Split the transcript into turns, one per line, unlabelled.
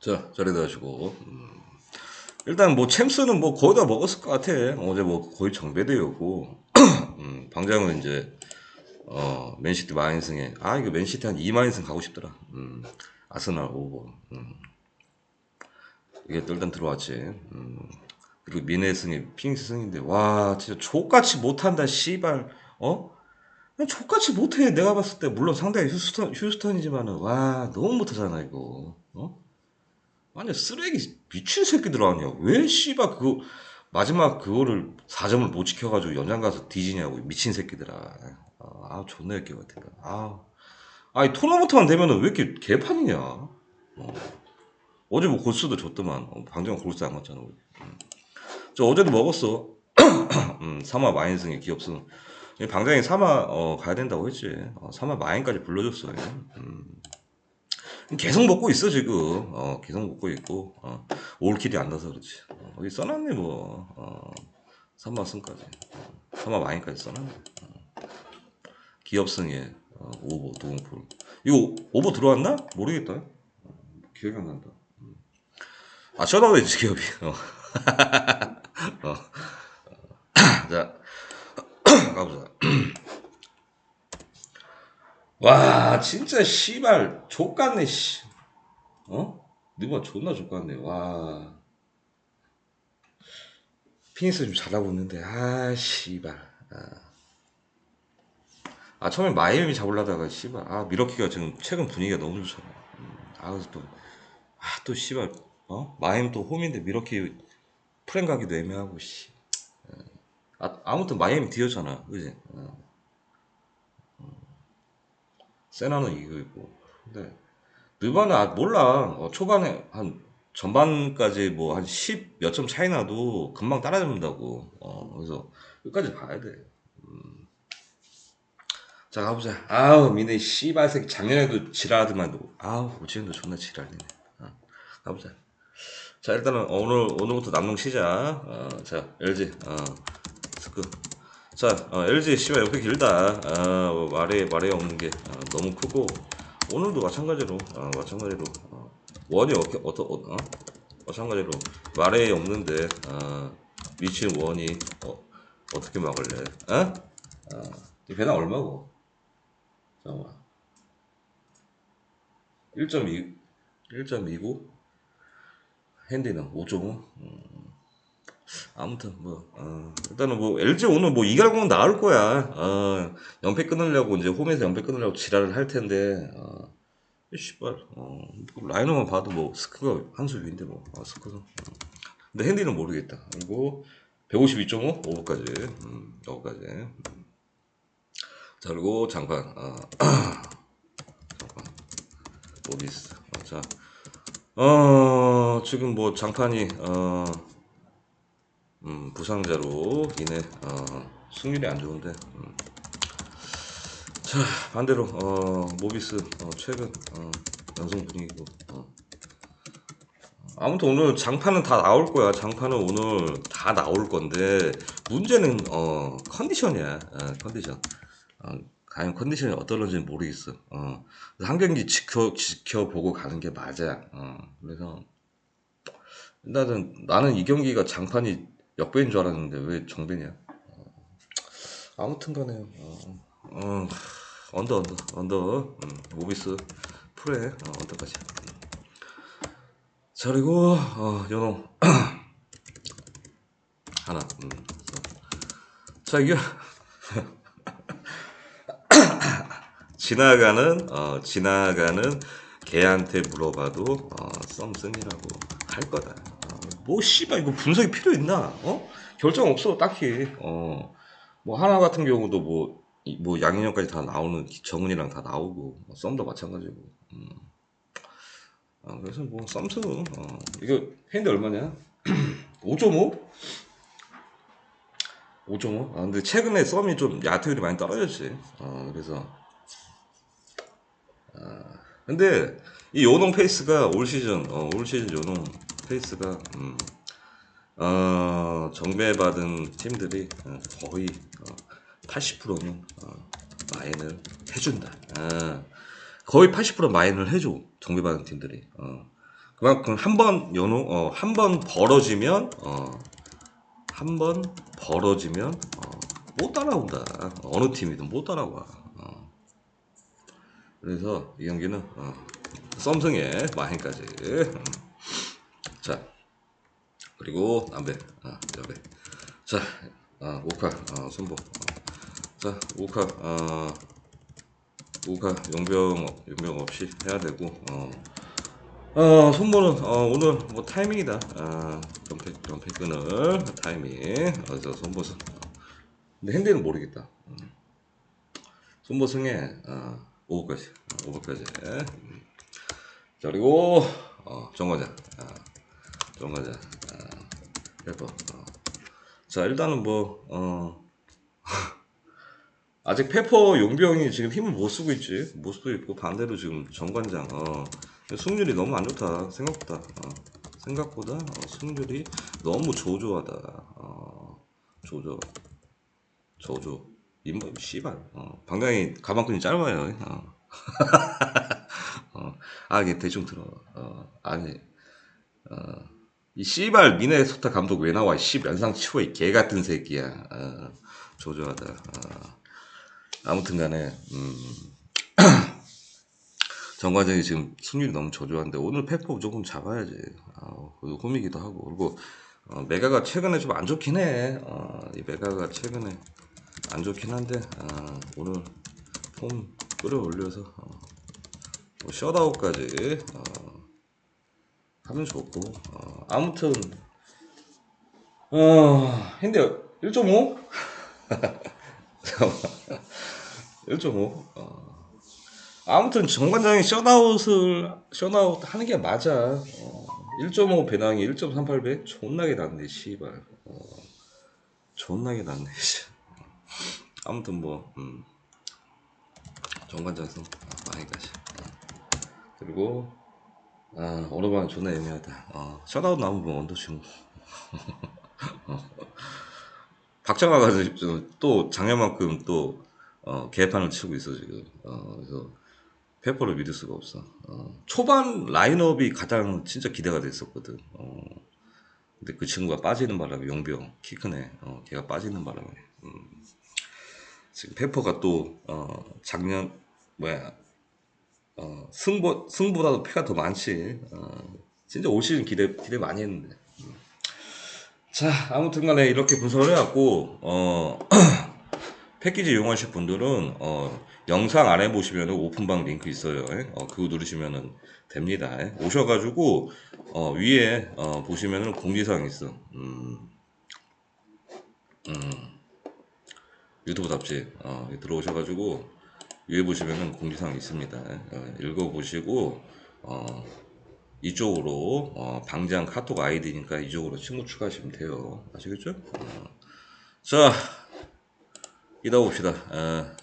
자, 자리다 하시고. 음. 일단 뭐 챔스는 뭐 거의 다 먹었을 것 같아. 어제 뭐 거의 정배대였고. 음, 방장은 이제 어, 맨시티 마인승에 아 이거 맨시티 한 2마인승 가고 싶더라. 음, 아스날 오버. 음. 이게 또 일단 들어왔지. 음. 그리고 미네 승이 핑스 승인데 와 진짜 족같이 못한다 씨발 어? 족같이 못해. 내가 봤을 때. 물론 상당히 휴스턴 휴스턴이지만은. 와 너무 못하잖아 이거. 어? 완전 쓰레기 미친 새끼들 아니야. 왜 씨발 그거 마지막 그거를 4점을 못 지켜가지고 연장 가서 뒤지냐고 미친 새끼들아. 아, 아 존나 역기 같아. 아 아니 토너먼트만 되면은 왜 이렇게 개판이냐? 어. 어제 뭐 골스도 줬더만. 어, 방정 골스 안 갔잖아 우리. 음. 저 어제도 먹었어. 음, 사마 마인승의 기업승. 이 방장이 사마 어, 가야 된다고 했지 어, 사마 마인까지 불러줬어 음. 계속 먹고 있어 지금 어, 계속 먹고 있고 어, 올킬이 안 나서 그렇지 어, 여기 써놨네 뭐 어, 사마 승까지 어, 사마 마인까지 써놨네 어. 기업승에 어, 오버 도움풀 이거 오버 들어왔나? 모르겠다 어, 기억이 안 난다 음. 아 셔다우지 기업이 어. 어. 자 가보자 와 진짜 씨발 족같네 씨. 어? 니가 존나 족같네 와. 피니스 좀 잘하고 있는데 아 씨발. 아. 아 처음에 마이애미 잡으려다가 씨발 아 미러키가 지금 최근 분위기가 너무 좋잖아. 음, 아 그래서 또 아 또 씨발 어? 마이애미 또 홈인데 미러키 프랭 가기도 애매하고 씨. 아, 아무튼 마이애미 뒤였잖아 그지? 어. 세나는 있고. 근데 느바는 아, 몰라. 어, 초반에 한 전반까지 뭐 한 10 몇 점 차이 나도 금방 따라잡는다고. 어, 그래서 끝까지 봐야 돼. 음. 자 가보자. 아우 미네 씨발 새끼. 작년에도 지랄하더만 아우 오지현도 존나 지랄이네. 어, 가보자. 자 일단은 오늘 오늘부터 남농 시작. 어, 자 LG 어, 스크 자, 어, LG 씨발 옆에 길다. 아, 뭐 말에 말에 없는 게 어, 너무 크고 오늘도 마찬가지로 어, 마찬가지로 어, 원이 어떻게 어떠 어, 어? 마찬가지로 말에 없는데 어, 미친 원이 어, 어떻게 막을래? 어? 어, 이 배당 얼마고? 잠깐만. 1.2 1.29 핸디는 5.5 아무튼 뭐 어, 일단은 뭐 LG 오늘 뭐 이갈공은 나올 거야. 어, 연패 끊으려고 이제 홈에서 연패 끊으려고 지랄을 할 텐데. 어, 이 씨발 어, 라이너만 봐도 뭐 스크가 한 수 위인데 뭐 아, 스크는. 어. 근데 핸디는 모르겠다. 그리고 152.5 오버까지 음, 오버까지. 음. 자 그리고 장판 어, 장판 모비스 어, 자. 어 지금 뭐 장판이 어 음, 부상자로 인해 어, 승률이 안 좋은데 음. 자 반대로 어, 모비스 어, 최근 어, 연승 분위기고 어. 아무튼 오늘 장판은 다 나올 거야. 장판은 오늘 다 나올 건데 문제는 어, 컨디션이야. 어, 컨디션. 어, 과연 컨디션이 어떨런지는 모르겠어. 어, 한 경기 지켜, 지켜보고 가는 게 맞아. 어, 그래서 나는 나는 이 경기가 장판이 역배인 줄 알았는데 왜 정배냐? 어, 아무튼 간에 어, 어, 언더 언더 언더 음, 모비스 프레 어, 언더까지. 자 그리고 어, 연호 하나. 음, 자 이게 지나가는 어, 지나가는 개한테 물어봐도 어, 썸승이라고 할 거다. 어, 뭐 씨발 이거 분석이 필요 있나? 어? 결정 없어 딱히. 어. 뭐 하나 같은 경우도 뭐, 이- 뭐 양인형까지 다 나오는 정은이랑 다 나오고 뭐 썸도 마찬가지고. 음. 아, 그래서 뭐 썸승 어. 이거 핸드 얼마냐? 5.5? 5.5? 아 근데 최근에 썸이 좀 야투율이 많이 떨어졌지. 어 그래서 근데 이 요농 페이스가 올 시즌 어, 올 시즌 요 농 페이스가 음, 어, 정배받은 팀들이 어, 거의 어, 80%는 어, 마인을 해준다. 어, 거의 80% 마인을 해줘 정비받은 팀들이. 어. 그만큼 한 번 연호 어, 한번 벌어지면 어, 한번 벌어지면 어, 못 따라온다. 어느 팀이든 못 따라와. 어. 그래서 이 경기는 어, 썸승의 마인까지. 음. 자 그리고 남배, 아, 여배. 자, 아, 오카, 어, 손보. 어. 자, 오카, 어, 오카 용병, 용병 없이 해야 되고, 어, 어, 손보는 어, 오늘 뭐 타이밍이다. 아, 연패, 연패 끊을 타이밍. 그래서 손보승. 근데 핸디는 모르겠다. 음. 손보승에 어, 5번까지, 어, 5번까지. 음. 자 그리고 어, 정과자, 아, 정과자, 아, 페퍼. 어. 자 일단은 뭐 어. 아직 페퍼 용병이 지금 힘을 못 쓰고 있지 못 쓰고 있고 반대로 지금 정관장 어. 승률이 너무 안 좋다 생각보다 어. 생각보다 어, 승률이 너무 조조하다 어. 조조 조조 임뭐 씨발 어. 방장이 가방끈이 짧아요 어. 어. 아 이게 대충 들어 어. 아니 어. 이 씨발 미네소타 감독 왜 나와? 씨 면상 치워 이 개 같은 새끼야. 어, 조조하다. 어. 아무튼간에 음. 정관장이 지금 승률이 너무 조조한데 오늘 페퍼 무조건 잡아야지. 아, 그리고 홈이기도 하고 그리고 어, 메가가 최근에 좀 안 좋긴 해. 어, 이 메가가 최근에 안 좋긴 한데 아, 오늘 폼 끌어올려서 어, 뭐 셧아웃까지 어, 하면 좋고 어, 아무튼 어 근데 1.5 1.5 어, 아무튼 정관장이 셧아웃을 셧아웃 하는 게 맞아. 어, 1.5 배낭이 1.38배? 존나게 낫네 씨발. 어, 존나게 낫네 씨. 아무튼 뭐 음, 정관장 승 아, 많이 가시 그리고 아, 오르반 존나 애매하다. 어, 셧아웃 나오면 뭐 언더 치고. 어. 박정아가 또 작년만큼 또 어, 개판을 치고 있어 지금. 어, 그래서 페퍼를 믿을 수가 없어. 어, 초반 라인업이 가장 진짜 기대가 됐었거든. 어, 근데 그 친구가 빠지는 바람에 용병 키 크네. 어, 걔가 빠지는 바람에 음, 지금 페퍼가 또 어, 작년 뭐야 어, 승보, 승보다도 패가 더 많지. 어, 진짜 올 시즌 기대, 기대 많이 했는데. 음. 자, 아무튼 간에 이렇게 분석을 해갖고, 어, 패키지 이용하실 분들은, 어, 영상 아래 보시면 오픈방 링크 있어요. 예? 어, 그거 누르시면 됩니다. 예? 오셔가지고, 어, 위에, 어, 보시면은 공지사항 있어. 음, 음, 유튜브 답지, 어, 들어오셔가지고, 위에 보시면은 공지사항 있습니다. 어, 읽어보시고 어, 이쪽으로 어, 방장 카톡 아이디니까 이쪽으로 친구 추가하시면 돼요. 아시겠죠? 어. 자, 이따 봅시다. 어,